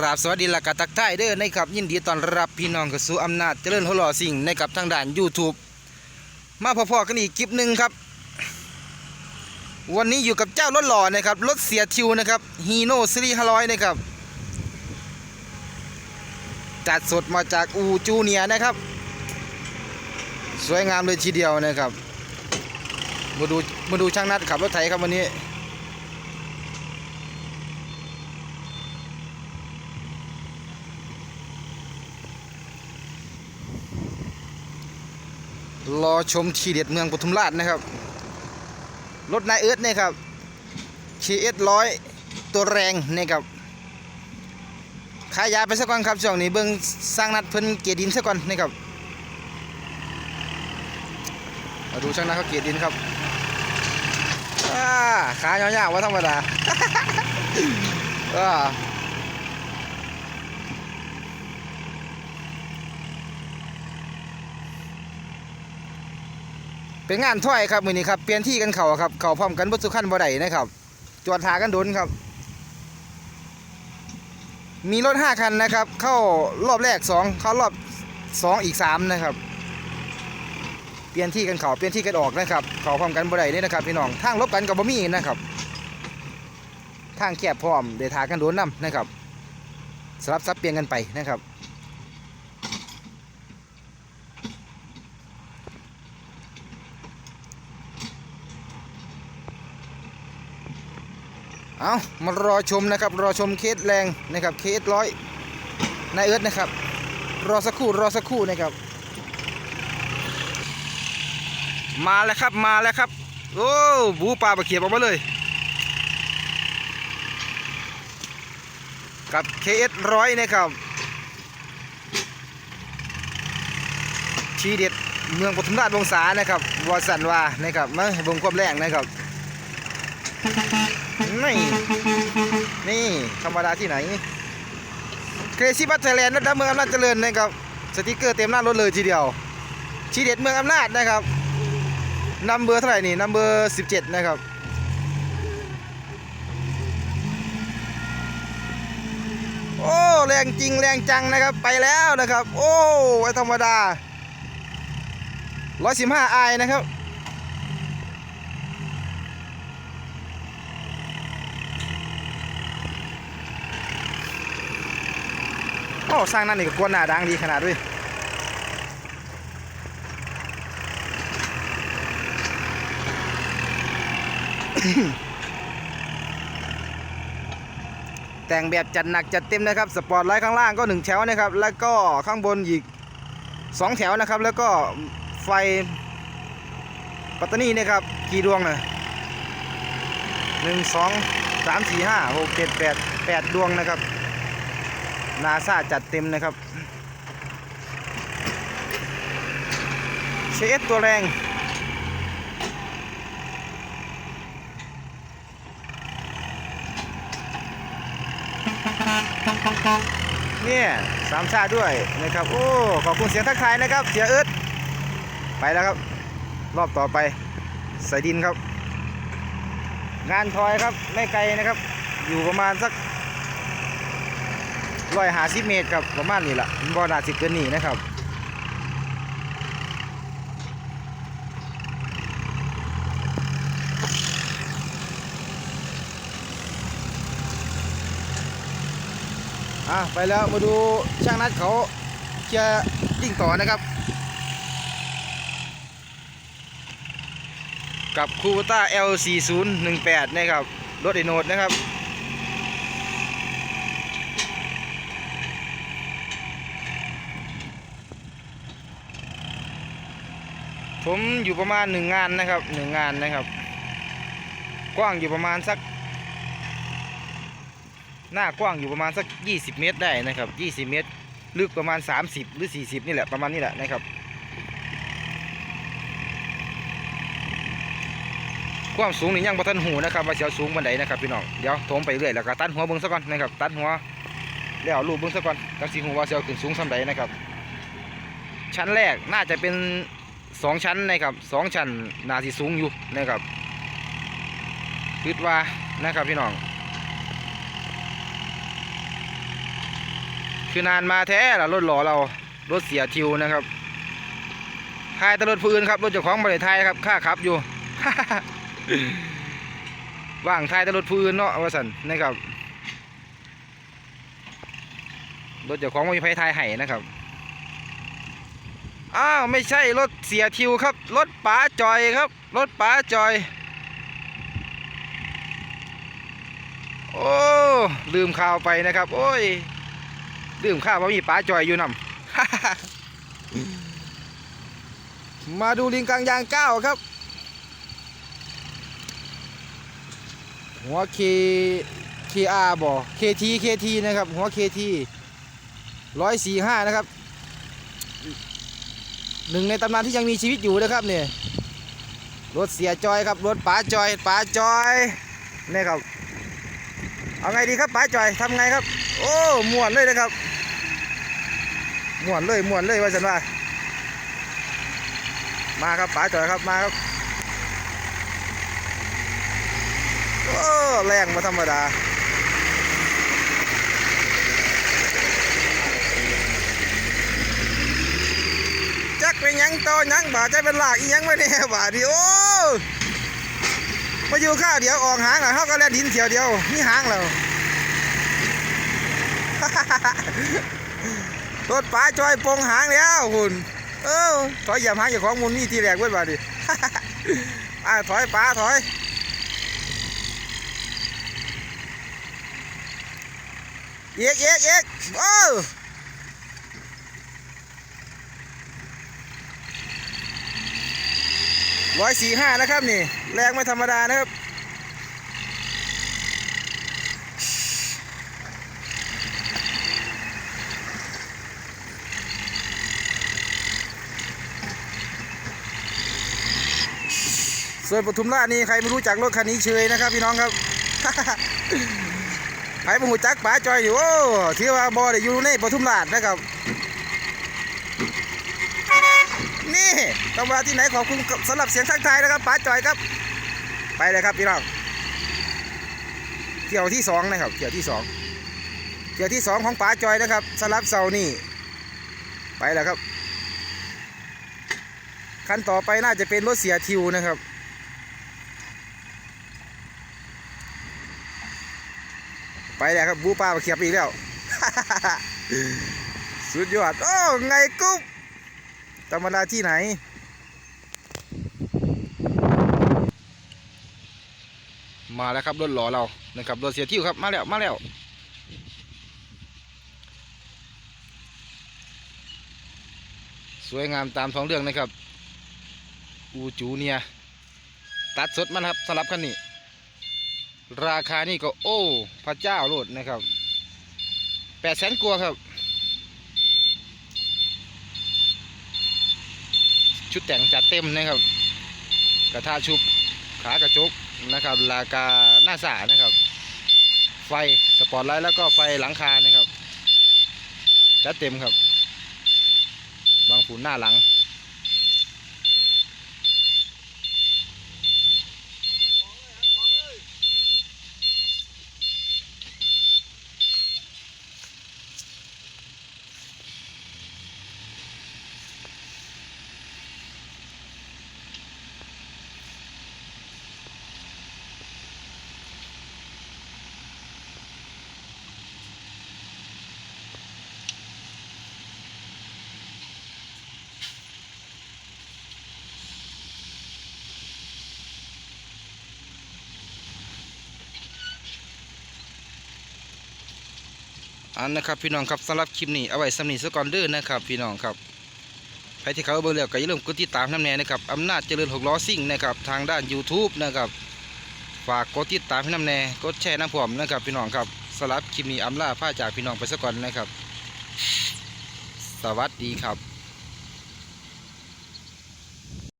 ราบสวัสดีละกตักทายเด้อนะครับยินดีต้อนรับพี่น้องเข้าสู่อำนาจเจริญหัวหล่อสิ่งในกับทางด่าน YouTube มาพอๆกันอีกคลิปหนึ่งครับ วันนี้อยู่กับเจ้ารถหล่อนะครับรถเสียทิวนะครับฮีโน่ซีรีส์500นะครับจัดสดมาจากอูจูเนียนะครับ สวยงามเลยทีเดียวนะครับมาดูมาดูช่างนัดขับรถไถครับวันนี้ รอชมทีเด็ดเมืองปทุมราชนะครับ รถนายเอิร์ธเนี่ยครับ KS ร้อยตัวแรงนี่ครับขายยาไปสักก่อนครับช่วงนี้เบิ่งสร้างนัดเพิ่นเกียรดินสักก่อนนี่ครับมาดูช่างนัดเขาเกียรดินครับอ่าขายาวๆว่าธรรมดา เป็นงานถ้อยครับมือนี้ครับเปลี่ยนที่กันเข่าครับเข่าพร้อมกันบดสุขันบ่ได้นะครับจวดหากันโดนครับ มีรถห้าคันนะครับ เข้ารอบแรกสองเข้ารอบสองอีกสามนะครับ เปลี่ยนที่กันเข่าเปลี่ยนที่กันออกนะครับเข่าพร้อมกันบ่ได้นี่นะครับพี่น้องทางลบกันกับบ่มีนะครับ ทางแคบพร้อมเดี๋ยวทากันโดนนํนะครับสลับซับเปลี่ยนกันไปนะครับ เอามารอชมนะครับ รอชมเคสแรงนะครับเคสร้อยนายเอิร์ธนะครับ รอสักครู่รอสักครู่นะครับ มาแล้วครับมาแล้วครับ โอ้บูปลาบะเขียบออกมาเลยกับเคสร้อยนะครับชีเด็ดเมืองปทุมราชวงศานะครับวอสันวานะครับมาบงความแรงนะครับ นี่นี่ธรรมดาที่ไหนเกรซี่บัตไทยแลนด์รถเมืองอำนาจเจริญนะครับสติกเกอร์เต็มหน้ารถเลยทีเดียวชีเด็ดเมืองอำนาจนะครับนัมเบอร์เท่าไหร่นี่นัมเบอร์17นะครับโอ้แรงจริงแรงจังนะครับไปแล้วนะครับ โอ้ไว้ธรรมดา 115ไอนะครับ อ้สร้างนั่นนี่ก็กวนหน้าดังดีขนาดด้วยแต่งแบบจัดหนักจัดเต็มนะครับ สปอร์ตไลท์ข้างล่างก็หนึ่งแถวนะครับ แล้วก็ข้างบนอีกสองแถวนะครับ แล้วก็ไฟปัตตานีนะครับ กี่ดวงนะหนึ่งสองสามสี่ห้าหกเจ็ดแปดแปดดวงนะครับ นาซาจัดเต็มนะครับเชสตัวแรง เนี่ยสามชาด้วยนะครับ โอ้ ขอบคุณเสียงทักทายนะครับ เสียเอิร์ดไปแล้วครับ รอบต่อไปใส่ดินครับ งานทอยครับ ไม่ไกลนะครับ อยู่ประมาณสัก ร้อยหาสิเมตรครับประมาณนี้แหละบ่น่าสิเกินนี้นะครับอะไปแล้วมาดูช่างนัดเขาเคลียร์ยิ่งต่อนะครับ กับคูต้า L4018 นะครับ รถไอโนดนะครับ ผมอยู่ประมาณหนึ่งงานนะครับหนึ่งงานนะครับ กว้างอยู่ประมาณสัก หน้ากว้างอยู่ประมาณสัก 20 เมตรได้นะครับ 20 เมตร ลึกประมาณ 30 หรือ 40 นี่แหละประมาณนี้แหละนะครับ ความสูงนี่ยังบ่ทันหูนะครับว่าเสียวสูงบันไดนะครับพี่น้องเดี๋ยวโถมไปเรื่อยแล้วก็ตัดหัวเบิ้งซะก่อนนะครับตัดหัวแล้วเอาลูกเบิ้งซะก่อนจังสีหูว่าเสียวขึ้นสูงส่ำใดนะครับ ชั้นแรกน่าจะเป็น สองชั้นนะครับสองชั้นนาสิสูงอยู่นะครับคิดว่านะครับพี่น้อง คือนานมาแท้ละรถหล่อเรารถเสียทิวนะครับทายตรถผู้อื่นครับรถเจ้าของบริไทยครับค่าขับอยู่ว่างทายตรถผู้อื่นเนาะว่าสันนะครับรถเจ้าของไม่มีไฟทายไห้นะครับ อ้าวไม่ใช่รถเสียทิวครับ รถป๋าจอยครับ รถป๋าจอย โอ้ลืมข่าวไปนะครับ โอ้ย ลืมข่าวว่ามีป๋าจอยอยู่นำมาดูลิงกังยางเก้าครับ หัวเคเคอาบ่เคทีเคทีนะครับ หัวเคทีร้อยสี่ห้านะครับ หนึ่งในตำนานที่ยังมีชีวิตอยู่นะครับเนี่ยรถเสียจอยครับรถป๋าจอยป๋าจอยนี่ครับเอาไงดีครับป๋าจอยทำไงครับ โอ้ม่วนเลยนะครับม่วนเลยม่วนเลยว่าฉันว่ามาครับป๋าจอยครับมาครับโอ้แรงมาธรรมดาจักเป็นห ยังโตอยังบาดใจเป็นหลากอียังไม่แน่บาดดิโอ้มาอยู่ข้าวเดียวออกหางอะเขาก็แล่นดินเสียวเดียวนี่หางเรารถป๋าจอยปงหางแล้วคุณเออถอยหยียบหางอย่าของมุนนี่ทีแรกเว้ยบาดดิอ่าถอยป๋าถอยเอกเอกเอกโอ้ ร้อยสี่ห้านะครับนี่ แรงไม่ธรรมดานะครับ ส่วนปทุมราชนี่ใครไม่รู้จักรถคันนี้เชยนะครับพี่น้องครับใครไม่รู้จักป๋าจอยอยู่โอ้ที่ว่าบอได้อยู่ในปทุมราชนะครับ นี่ตำราที่ไหนขอบคุณสำหรับเสียงทักทายนะครับป๋าจอยครับ ไปเลยครับพี่น้องเที่ยวที่สองนะครับเที่ยวที่สองเที่ยวที่สองของป๋าจอยนะครับสลับเสานี่ไปแล้วครับคันต่อไปน่าจะเป็นรถเสียทิวนะครับไปแล้วครับบูป้ามาเขียบอีกแล้ว สุดยอด โอ้ ไงกุ๊บ ธรรมดาที่ไหน มาแล้วครับรถหล่อเรานะครับรถเสียทิวครับมาแล้วมาแล้วสวยงามตามท้องเรื่องนะครับ อูจูเนีย ตัดสดมันครับสำหรับคันนี้ ราคานี่ก็โอ้ พระเจ้าโลดนะครับแปดแสนกว่าครับ ชุดแต่งจัดเต็มนะครับ กระทะชุบขากระจกนะครับราคาหน้าสานะครับ ไฟสปอร์ตไลท์แล้วก็ไฟหลังคานะครับ จัดเต็มครับ บางฝุ่นหน้าหลัง อันนะครับพี่น้องครับสำหรับคลิปนี้เอาไว้สำนีสกอนเดอร์นะครับพี่น้องครับใครที่เขาเบอร์เล้วก็อย่าลืมกดติดตามน้ำแน่นะครับอำนาจเจริญหกล้อซิ่งนะครับทางด้าน YouTube นะครับฝากกดติดตามให้น้ำแน่กดแชร์น้ำผมนะครับพี่น้องครับสำหรับคลิปนี้อำลาผ้าจากพี่น้องไปสก่อนนะครับ สวัสดีครับ